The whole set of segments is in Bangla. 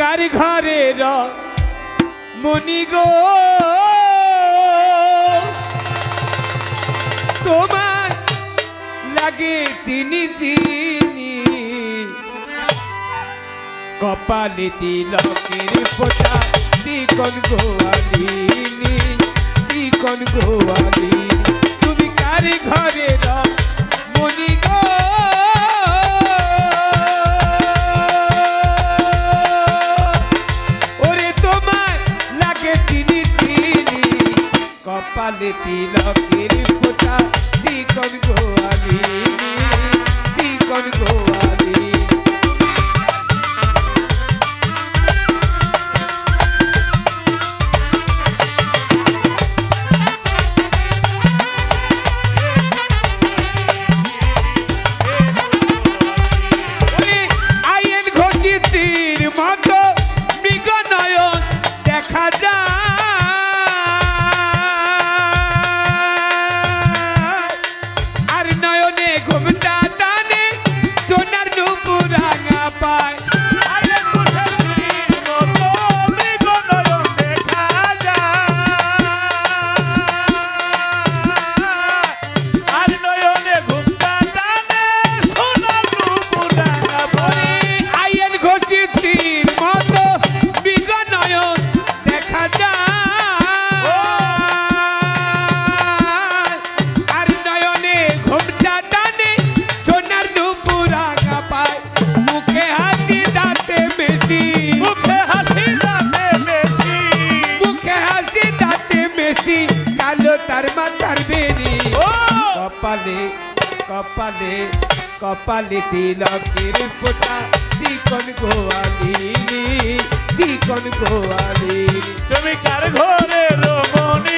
কার ঘরে মনি গো? তোমার লাগে চিনি চিনি। কপালে তিলকের ফোটা, চিকন গোয়ালিনি, চিকন গোয়ালিনী। তুমি কার ঘরে মনি গো? গোয়ালে তিলকের ফোটা চিকন গোয়ালি তার মাথার বেরি কপালে কপালে কপালে তিলকের ফোটা। চিকন গোয়ালিনি চিকন গোয়ালিনি। তুমি কার ঘরে রোমনি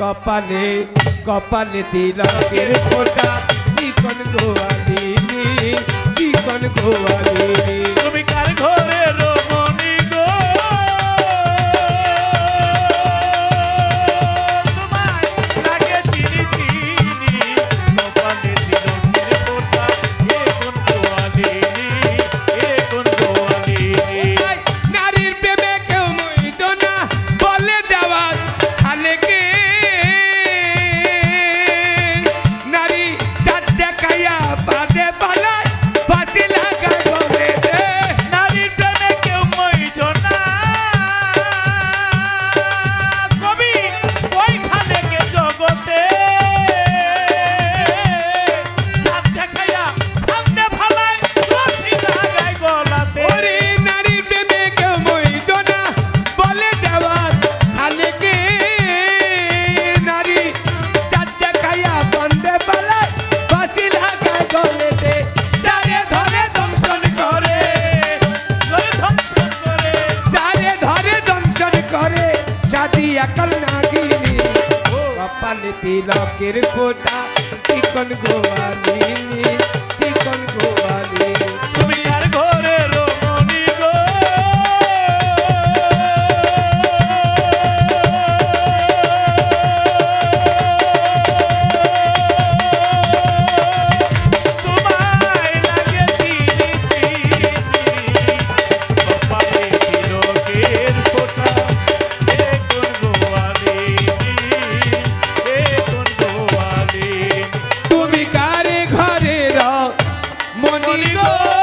কপালে কপালে তিলকের ফোটা চিকন গোয়ালিনী চিকন গোয়ালিনী। তিলকের গোটা চিকন গোয়ালি। bonito. bonito.